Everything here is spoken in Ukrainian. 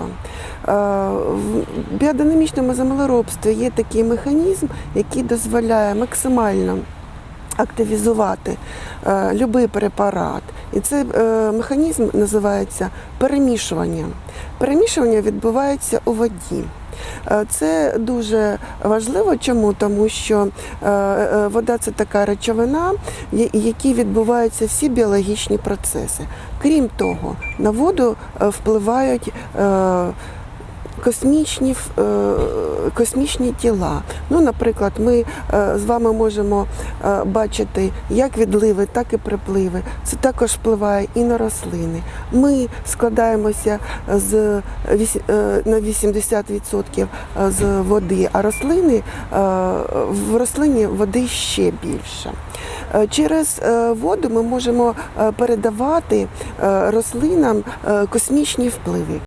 землеробства. В біодинамічному землеробстві є такий механізм, який дозволяє максимально активізувати е, будь-який препарат. І цей е, механізм називається перемішування. Перемішування відбувається у воді. Е, Це дуже важливо. Чому? Тому що е, е, вода це така речовина, в якій відбуваються всі біологічні процеси. Крім того, на воду впливають космічні, е, космічні тіла. Ну, наприклад, ми е, з вами можемо е, бачити як відливи, так і припливи. Це також впливає і на рослини. Ми складаємося з на 80% з води, а рослини в рослині води ще більше. Через воду ми можемо передавати рослинам космічні впливи.